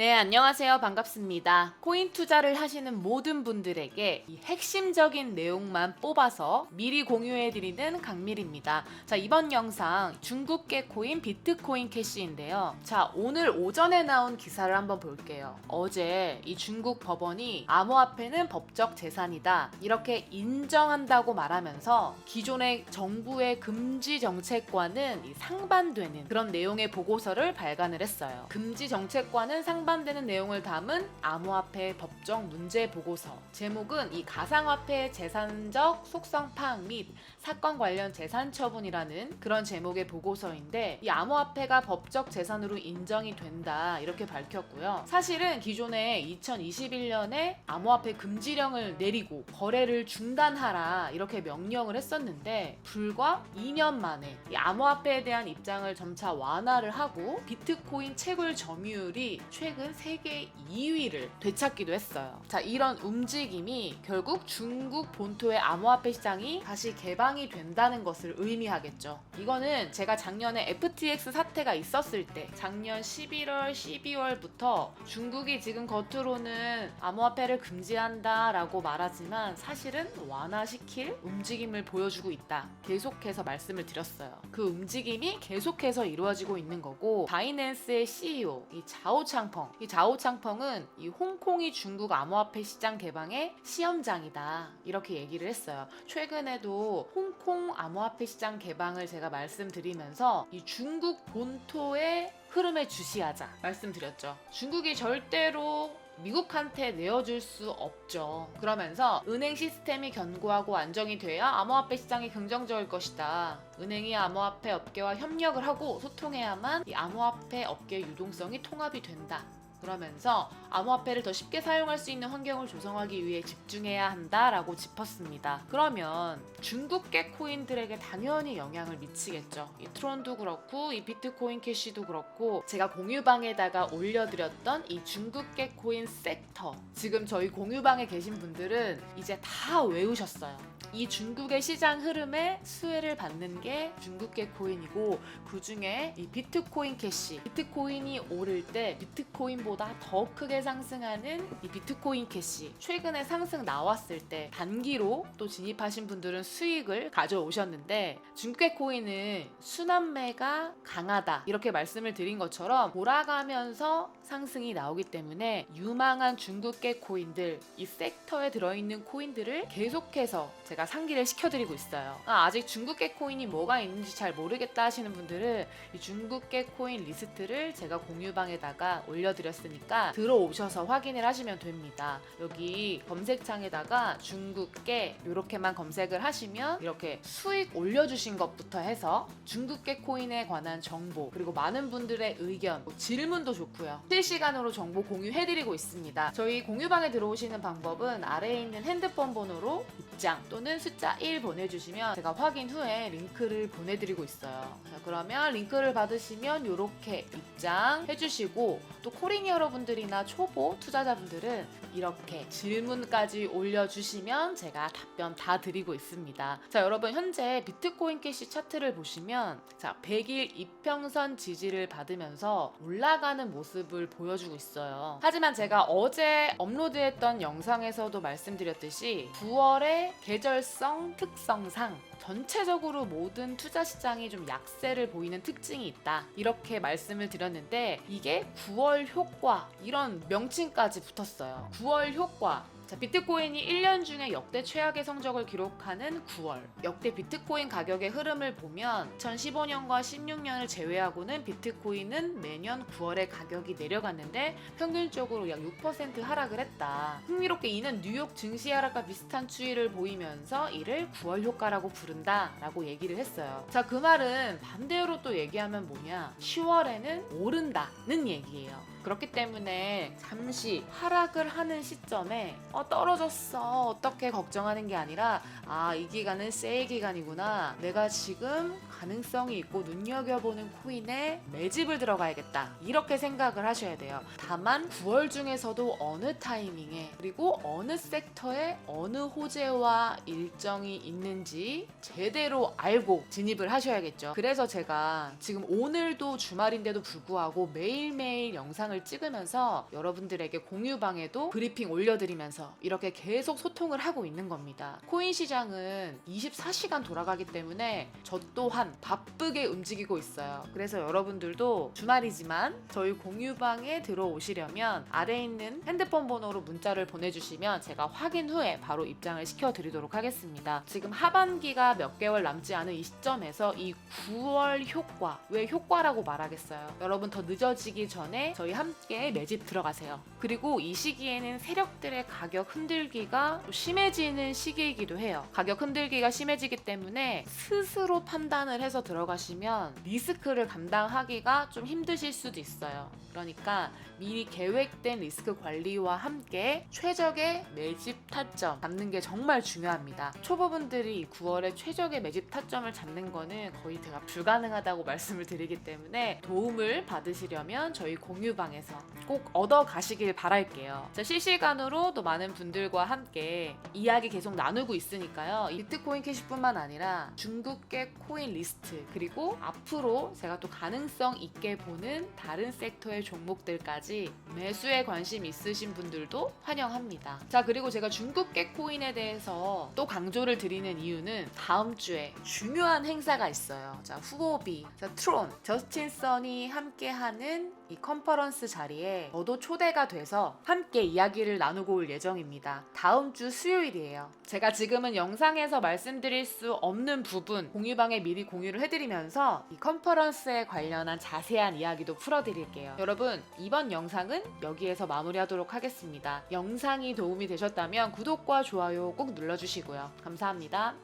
네, 안녕하세요. 반갑습니다. 코인 투자를 하시는 모든 분들에게 이 핵심적인 내용만 뽑아서 미리 공유해드리는 강밀입니다. 자, 이번 영상 중국계 코인 비트코인 캐시인데요. 자, 오늘 오전에 나온 기사를 한번 볼게요. 어제 이 중국 법원이 암호화폐는 법적 재산이다. 이렇게 인정한다고 말하면서 기존의 정부의 금지 정책과는 이 상반되는 그런 내용의 보고서를 발간을 했어요. 금지 정책과는 상반 되는 내용을 담은 암호화폐 법적 문제 보고서. 제목은 이 가상화폐 재산적 속성 파악 및 사건 관련 재산 처분이라는 그런 제목의 보고서인데 이 암호화폐가 법적 재산으로 인정이 된다 이렇게 밝혔고요. 사실은 기존에 2021년에 암호화폐 금지령을 내리고 거래를 중단하라 이렇게 명령을 했었는데 불과 2년 만에 이 암호화폐에 대한 입장을 점차 완화를 하고 비트코인 채굴 점유율이 최근 세계 2위를 되찾기도 했어요. 자, 이런 움직임이 결국 중국 본토의 암호화폐 시장이 다시 개방이 된다는 것을 의미하겠죠. 이거는 제가 작년에 FTX 사태가 있었을 때 작년 11월, 12월부터 중국이 지금 겉으로는 암호화폐를 금지한다라고 말하지만 사실은 완화시킬 움직임을 보여주고 있다. 계속해서 말씀을 드렸어요. 그 움직임이 계속해서 이루어지고 있는 거고 바이낸스의 CEO 이 자오창펑 이 자오창펑은 이 홍콩이 중국 암호화폐 시장 개방의 시험장이다 이렇게 얘기를 했어요. 최근에도 홍콩 암호화폐 시장 개방을 제가 말씀드리면서 이 중국 본토의 흐름에 주시하자 말씀드렸죠. 중국이 절대로 미국한테 내어줄 수 없죠. 그러면서 은행 시스템이 견고하고 안정이 돼야 암호화폐 시장이 긍정적일 것이다. 은행이 암호화폐 업계와 협력을 하고 소통해야만 이 암호화폐 업계 유동성이 통합이 된다. 그러면서 암호화폐를 더 쉽게 사용할 수 있는 환경을 조성하기 위해 집중해야 한다라고 짚었습니다. 그러면 중국계 코인들에게 당연히 영향을 미치겠죠. 이 트론도 그렇고 이 비트코인 캐시도 그렇고 제가 공유방에다가 올려드렸던 이 중국계 코인 섹터 지금 저희 공유방에 계신 분들은 이제 다 외우셨어요. 이 중국의 시장 흐름에 수혜를 받는 게 중국계 코인이고 그 중에 이 비트코인 캐시. 비트코인이 오를 때 비트코인보다 더 크게 상승하는 이 비트코인 캐시. 최근에 상승 나왔을 때 단기로 또 진입하신 분들은 수익을 가져오셨는데 중국계 코인은 순환매가 강하다 이렇게 말씀을 드린 것처럼 돌아가면서 상승이 나오기 때문에 유망한 중국계 코인들 이 섹터에 들어있는 코인들을 계속해서 제가 상기를 시켜드리고 있어요. 아, 아직 중국계 코인이 뭐가 있는지 잘 모르겠다 하시는 분들은 이 중국계 코인 리스트를 제가 공유방에다가 올려드렸으니까 들어오셔서 확인을 하시면 됩니다. 여기 검색창에다가 중국계 이렇게만 검색을 하시면 이렇게 수익 올려주신 것부터 해서 중국계 코인에 관한 정보 그리고 많은 분들의 의견 뭐 질문도 좋고요. 실시간으로 정보 공유해드리고 있습니다. 저희 공유방에 들어오시는 방법은 아래에 있는 핸드폰 번호로 입장 또는 숫자 1 보내주시면 제가 확인 후에 링크를 보내드리고 있어요. 자, 그러면 링크를 받으시면 이렇게 입장 해주시고 또 코린 여러분들이나 초보 투자자분들은 이렇게 질문까지 올려주시면 제가 답변 다 드리고 있습니다. 자, 여러분 현재 비트코인 캐시 차트를 보시면 자, 100일 이평선 지지를 받으면서 올라가는 모습을 보여주고 있어요. 하지만 제가 어제 업로드했던 영상에서도 말씀드렸듯이 9월의 계절성 특성상 전체적으로 모든 투자 시장이 좀 약세를 보이는 특징이 있다. 이렇게 말씀을 드렸는데 이게 9월 효과 이런 명칭까지 붙었어요. 9월 효과 자, 비트코인이 1년 중에 역대 최악의 성적을 기록하는 9월. 역대 비트코인 가격의 흐름을 보면 2015년과 16년을 제외하고는 비트코인은 매년 9월에 가격이 내려갔는데 평균적으로 약 6% 하락을 했다. 흥미롭게 이는 뉴욕 증시 하락과 비슷한 추이를 보이면서 이를 9월 효과라고 부른다 라고 얘기를 했어요. 자, 그 말은 반대로 또 얘기하면 뭐냐? 10월에는 오른다는 얘기예요. 그렇기 때문에 잠시 하락을 하는 시점에 어, 떨어졌어. 어떻게 걱정하는 게 아니라 아 이 기간은 세일 기간이구나. 내가 지금 가능성이 있고 눈여겨보는 코인에 매집을 들어가야겠다. 이렇게 생각을 하셔야 돼요. 다만 9월 중에서도 어느 타이밍에 그리고 어느 섹터에 어느 호재와 일정이 있는지 제대로 알고 진입을 하셔야겠죠. 그래서 제가 지금 오늘도 주말인데도 불구하고 매일매일 영상 영상을 찍으면서 여러분들에게 공유방에도 브리핑 올려드리면서 이렇게 계속 소통을 하고 있는 겁니다. 코인 시장은 24시간 돌아가기 때문에 저 또한 바쁘게 움직이고 있어요. 그래서 여러분들도 주말이지만 저희 공유방에 들어오시려면 아래에 있는 핸드폰 번호로 문자를 보내주시면 제가 확인 후에 바로 입장을 시켜드리도록 하겠습니다. 지금 하반기가 몇 개월 남지 않은 이 시점에서 이 9월 효과, 왜 효과라고 말하겠어요? 여러분 더 늦어지기 전에 저희 함께 매집 들어가세요. 그리고 이 시기에는 세력들의 가격 흔들기가 또 심해지는 시기이기도 해요. 가격 흔들기가 심해지기 때문에 스스로 판단을 해서 들어가시면 리스크를 감당하기가 좀 힘드실 수도 있어요. 그러니까 미리 계획된 리스크 관리와 함께 최적의 매집 타점 잡는 게 정말 중요합니다. 초보분들이 9월에 최적의 매집 타점을 잡는 거는 거의 제가 불가능하다고 말씀을 드리기 때문에 도움을 받으시려면 저희 공유방에서 꼭 얻어 가시길 바랄게요. 자, 실시간으로 또 많은 분들과 함께 이야기 계속 나누고 있으니까요. 이 비트코인 캐시뿐만 아니라 중국계 코인 리스트 그리고 앞으로 제가 또 가능성 있게 보는 다른 섹터의 종목들까지 매수에 관심 있으신 분들도 환영합니다. 자 그리고 제가 중국계 코인에 대해서 또 강조를 드리는 이유는 다음 주에 중요한 행사가 있어요. 자 후보비, 자 트론, 저스틴 선이 함께하는 이 컨퍼런스 자리에 저도 초대가 돼서 함께 이야기를 나누고 올 예정입니다. 다음 주 수요일이에요. 제가 지금은 영상에서 말씀드릴 수 없는 부분 공유방에 미리 공유를 해드리면서 이 컨퍼런스에 관련한 자세한 이야기도 풀어드릴게요. 여러분 이번 영상은 여기에서 마무리하도록 하겠습니다. 영상이 도움이 되셨다면 구독과 좋아요 꼭 눌러주시고요. 감사합니다.